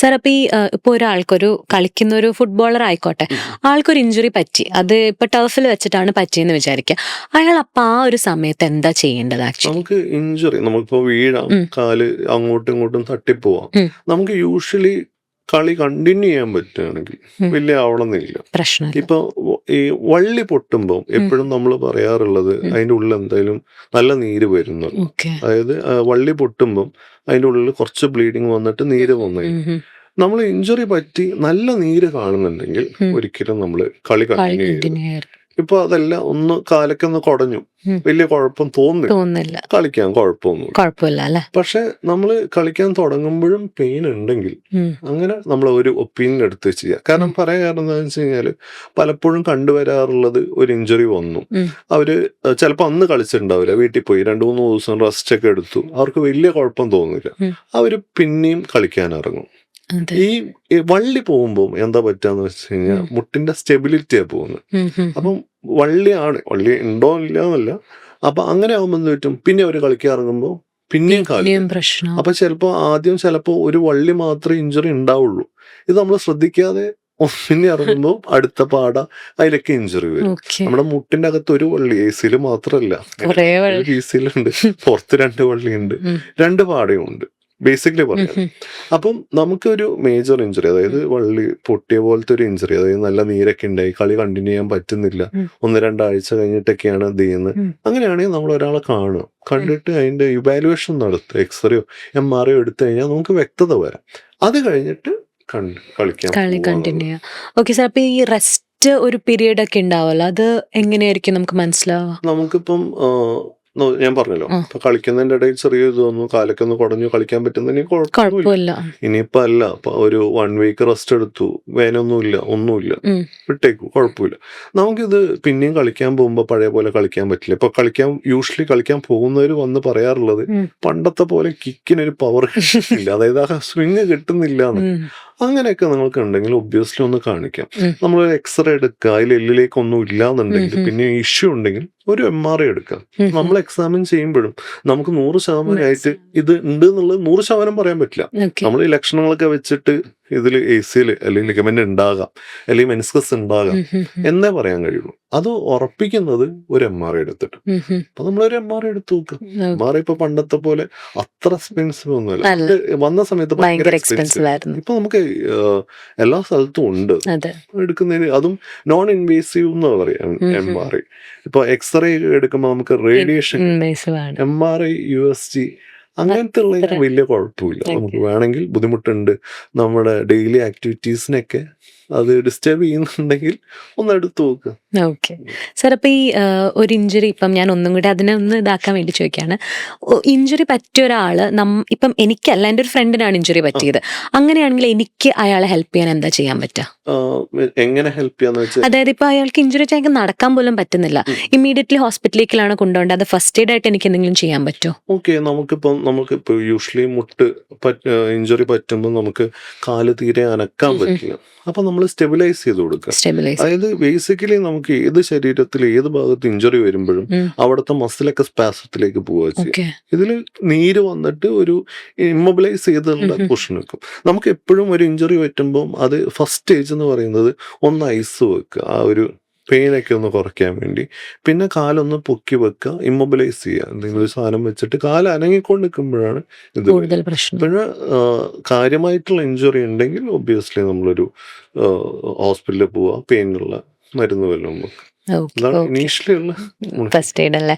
Sir അപ്പൊ ഈ ഇപ്പൊ ഒരാൾക്കൊരു കളിക്കുന്ന ഒരു ഫുട്ബോളർ ആയിക്കോട്ടെ ആൾക്കൊരു ഇഞ്ചുറി പറ്റി അത് ഇപ്പൊ ടർഫിൽ വെച്ചിട്ടാണ് പറ്റിയെന്ന് വിചാരിക്കുക അയാൾ അപ്പൊ ആ ഒരു സമയത്ത് എന്താ ചെയ്യേണ്ടത് ആക്ച്വലി നമുക്ക് ഇഞ്ചുറി നമുക്കിപ്പോ വീഴാം. കാൽ അങ്ങോട്ടും ഇങ്ങോട്ടും തട്ടിപ്പോവാം. നമുക്ക് യൂഷ്വലി കളി കണ്ടിന്യൂ ചെയ്യാൻ പറ്റുകയാണെങ്കിൽ. വലിയ ആവണമെന്നില്ല പ്രശ്നം ഇപ്പൊ ഈ വള്ളി പൊട്ടുമ്പോൾ എപ്പോഴും നമ്മൾ പറയാറുള്ളത് അതിന്റെ ഉള്ളിൽ എന്തായാലും നല്ല നീര് വരുന്നു അതായത് വള്ളി പൊട്ടുമ്പോൾ അതിന്റെ ഉള്ളിൽ കുറച്ച് ബ്ലീഡിങ് വന്നിട്ട് നീര് വന്നു നമ്മൾ ഇഞ്ചുറി പറ്റി നല്ല നീര് കാണുന്നുണ്ടെങ്കിൽ ഒരിക്കലും നമ്മൾ കളി കണ്ടിന്യൂ ഇപ്പൊ അതെല്ലാം ഒന്ന് കാലക്കൊന്ന് കുടഞ്ഞു. ഉം. വലിയ കുഴപ്പം തോന്നുന്നില്ല തോന്നുന്നില്ല കളിക്കാൻ കുഴപ്പമൊന്നുമില്ല. കുഴപ്പമില്ല പക്ഷെ നമ്മൾ കളിക്കാൻ തുടങ്ങുമ്പോഴും പെയിൻ ഉണ്ടെങ്കിൽ അങ്ങനെ നമ്മൾ ഒരു ഒപ്പീനിയൻ എടുത്ത് ചെയ്യുക കാരണം പറയാൻ കാരണം എന്താണെന്ന് വെച്ച് കഴിഞ്ഞാൽ പലപ്പോഴും കണ്ടുവരാറുള്ളത് ഒരു ഇഞ്ചുറി വന്നു. അവർ ചിലപ്പോൾ അന്ന് കളിച്ചിട്ടുണ്ടാവില്ല. വീട്ടിൽ പോയി രണ്ടു മൂന്ന് ദിവസം റെസ്റ്റ് ഒക്കെ എടുത്തു. അവർക്ക് വലിയ കുഴപ്പം തോന്നില്ല. അവർ പിന്നെയും കളിക്കാൻ ഇറങ്ങും. ഈ വള്ളി പോകുമ്പോൾ എന്താ പറ്റാന്ന് വെച്ച് കഴിഞ്ഞാൽ മുട്ടിന്റെ സ്റ്റെബിലിറ്റിയാ പോകുന്നത്. അപ്പം വള്ളിയാണ്. വള്ളി ഉണ്ടോ ഇല്ല എന്നല്ല. അപ്പൊ അങ്ങനെ ആകുമ്പോൾ എന്ത് പറ്റും? പിന്നെ അവർ കളിക്കാൻ ഇറങ്ങുമ്പോൾ പിന്നെയും കളിക്കും പ്രശ്നം. അപ്പൊ ചിലപ്പോ ആദ്യം ചിലപ്പോ ഒരു വള്ളി മാത്രമേ ഇഞ്ചുറി ഉണ്ടാവുള്ളൂ. ഇത് നമ്മൾ ശ്രദ്ധിക്കാതെ പിന്നെ ഇറങ്ങുമ്പോൾ അടുത്ത പാട അതിലൊക്കെ ഇഞ്ചുറി വരും. നമ്മുടെ മുട്ടിന്റെ അകത്ത് ഒരു വള്ളി എ സിയിൽ മാത്രമല്ല വെള്ളം. സിയിലുണ്ട് പുറത്ത് രണ്ട് വള്ളിയുണ്ട്. രണ്ട് പാടയും ഉണ്ട് ബേസിക്കലി പറയാം അപ്പം നമുക്കൊരു മേജർ ഇഞ്ചുറി അതായത് വള്ളി പൊട്ടിയ പോലത്തെ ഒരു ഇഞ്ചുറി അതായത് നല്ല നീരൊക്കെ ഉണ്ടായി കളി കണ്ടിന്യൂ ചെയ്യാൻ പറ്റുന്നില്ല. ഒന്ന് രണ്ടാഴ്ച കഴിഞ്ഞിട്ടൊക്കെയാണ് ഇത് ചെയ്യുന്നത്. അങ്ങനെയാണെങ്കിൽ നമ്മൾ ഒരാളെ കാണുക കണ്ടിട്ട് അതിന്റെ ഇവാലുവേഷൻ നടത്തുക എക്സ്റേയോ എം ആർ ഒ എടുത്തു കഴിഞ്ഞാൽ നമുക്ക് വ്യക്തത വരാം. അത് കഴിഞ്ഞിട്ട് കണ്ട് കളിക്കാൻ കളി പോവാന്നുള്ളത്. കണ്ടിന്യൂ ഓക്കെ സാർ അപ്പൊ ഈ റെസ്റ്റ് ഒരു പീരീഡ് ഒക്കെ ഉണ്ടാവല്ലോ അത് എങ്ങനെയായിരിക്കും നമുക്ക് മനസ്സിലാവുക? നമുക്കിപ്പം ഞാൻ പറഞ്ഞല്ലോ. ഇപ്പൊ കളിക്കുന്നതിന്റെ ഇടയിൽ ചെറിയ ഇത് വന്നു കാലൊക്കെ ഒന്ന് കുടഞ്ഞു കളിക്കാൻ പറ്റുന്നതിന് കുഴപ്പമില്ല കുഴപ്പമില്ല. ഇനിയിപ്പോ അല്ല ഒരു വൺ വീക്ക് റെസ്റ്റ് എടുത്തു വേനൊന്നുമില്ല ഒന്നുമില്ല. വിട്ടേക്കു കുഴപ്പമില്ല. നമുക്കിത് പിന്നെയും കളിക്കാൻ പോകുമ്പോൾ പഴയ പോലെ കളിക്കാൻ പറ്റില്ല. ഇപ്പൊ കളിക്കാൻ യൂഷ്വലി കളിക്കാൻ പോകുന്നവർ വന്ന് പറയാറുള്ളത് പണ്ടത്തെ പോലെ കിക്കിനൊരു പവർ ഇല്ല. അതായത് ആ സ്വിങ് കിട്ടുന്നില്ല. അങ്ങനെയൊക്കെ നിങ്ങൾക്ക് ഉണ്ടെങ്കിൽ ഒബ്വിയസ്ലി ഒന്ന് കാണിക്കാം. നമ്മൾ എക്സ്റേ എടുക്കുക അതിൽ എല്ലിലേക്ക് ഒന്നും ഇല്ലാന്നുണ്ടെങ്കിൽ. പിന്നെ ഇഷ്യൂ ഉണ്ടെങ്കിൽ ഒരു എം ആർ ഐ എടുക്കാം നമ്മൾ എക്സാമിൻ ചെയ്യുമ്പോഴും നമുക്ക് നൂറ് ശതമാനമായിട്ട് ഇത് ഉണ്ട് എന്നുള്ളത് നൂറ് ശതമാനം പറയാൻ പറ്റില്ല. നമ്മൾ ഈ ലക്ഷണങ്ങളൊക്കെ വെച്ചിട്ട് ഇതിൽ എ സിയിൽ അല്ലെങ്കിൽ ലിഗമെന്റ് ഉണ്ടാകാം അല്ലെങ്കിൽ മെനിസ്കസ് ഉണ്ടാകാം. എന്നേ പറയാൻ കഴിയുള്ളൂ. അത് ഉറപ്പിക്കുന്നത് ഒരു എം ആർ ഐ എടുത്തിട്ട്. അപ്പൊ നമ്മളൊരു എം ആർ ഐ എടുത്ത് നോക്കുക എം ആർ ഐ ഇപ്പൊ പണ്ടത്തെ പോലെ അത്ര എക്സ്പെൻസീവ് ഒന്നുമില്ല. വന്ന സമയത്ത് ഭയങ്കര എക്സ്പെൻസീവ് ആയിരുന്നു. ഇപ്പൊ നമുക്ക് എല്ലാ സ്ഥലത്തും ഉണ്ട്. എടുക്കുന്നതിന് അതും നോൺ ഇൻവേസീവ് എന്ന് പറയാം എം ആർ ഐ ഇപ്പൊ എക്സ്റേ എടുക്കുമ്പോൾ നമുക്ക് radiation M R I U S G അങ്ങനത്തെ ഉള്ളതിന് വലിയ കുഴപ്പമില്ല. നമുക്ക് വേണമെങ്കിൽ ബുദ്ധിമുട്ടുണ്ട്. നമ്മുടെ ഡെയിലി ആക്ടിവിറ്റീസിനൊക്കെ അത് ഡിസ്റ്റർബ് ചെയ്യുന്നുണ്ടെങ്കിൽ ഒന്ന് എടുത്തു നോക്കുക ഓക്കെ സാർ അപ്പൊ ഈ ഒരു ഇഞ്ചുറി ഇപ്പം ഞാൻ ഒന്നും കൂടി അതിനെ ഒന്ന് ഇതാക്കാൻ വേണ്ടി ചോദിക്കുകയാണ്. ഇഞ്ചുറി പറ്റിയ ഒരാൾ നം ഇപ്പം എനിക്കല്ല എന്റെ ഒരു ഫ്രണ്ടിനാണ് ഇഞ്ചുറി പറ്റിയത്. അങ്ങനെയാണെങ്കിൽ എനിക്ക് അയാളെ ഹെൽപ്പ് ചെയ്യാൻ എന്താ ചെയ്യാൻ പറ്റുക? എങ്ങനെ ഹെൽപ്പ് ചെയ്യാന്ന് വെച്ചാൽ അതായത് ഇപ്പൊ അയാൾക്ക് ഇഞ്ചുറി വെച്ചാൽ നടക്കാൻ പോലും പറ്റുന്നില്ല. ഇമ്മീഡിയറ്റ്ലി ഹോസ്പിറ്റലിലേക്കാണ് കൊണ്ടുപോകേണ്ടത്? അത് ഫസ്റ്റ് എയ്ഡ് ആയിട്ട് എനിക്ക് എന്തെങ്കിലും ചെയ്യാൻ പറ്റുമോ ഓക്കെ നമുക്കിപ്പം നമുക്കിപ്പോൾ യൂഷ്വലി മുട്ട് ഇഞ്ചുറി പറ്റുമ്പോൾ നമുക്ക് കാൽ തീരെ അനക്കാൻ. പറ്റില്ല. അപ്പൊ നമ്മൾ സ്റ്റെബിലൈസ് ചെയ്ത് കൊടുക്കുക. അതായത് ബേസിക്കലി നമുക്ക് ഏത് ശരീരത്തിൽ ഏത് ഭാഗത്ത് ഇഞ്ചുറി വരുമ്പോഴും. അവിടുത്തെ മസിലൊക്കെ സ്പാസത്തിലേക്ക് പോവുക ഇതിൽ നീര് വന്നിട്ട് ഒരു ഇമ്മൊബിലൈസ് ചെയ്തുള്ള ഉം. വെക്കും. നമുക്ക് എപ്പോഴും ഒരു ഇഞ്ചുറി പറ്റുമ്പോൾ അത് ഫസ്റ്റ് സ്റ്റേജ് എന്ന് പറയുന്നത് ഒന്ന് ഐസ് വെക്കുക. ആ ഒരു പെയിനൊക്കെ ഒന്ന് കുറയ്ക്കാൻ വേണ്ടി. പിന്നെ കാലൊന്ന് പൊക്കി വെക്കുക ഇമ്മൊബിലൈസ് ചെയ്യുക. എന്തെങ്കിലും ഒരു സാധനം വെച്ചിട്ട് കാൽ അനങ്ങിക്കൊണ്ട് നിൽക്കുമ്പോഴാണ് ഇത് കൂടുതൽ പ്രശ്നം. പിന്നെ കാര്യമായിട്ടുള്ള ഇഞ്ചുറി ഉണ്ടെങ്കിൽ ഒബ്വിയസ്ലി നമ്മളൊരു ഹോസ്പിറ്റലിൽ പോവുക. പെയിനുള്ള മരുന്ന് വല്ലതും ഇനീഷ്യലി ഉള്ള ഫസ്റ്റ് എയ്ഡ് അല്ലേ?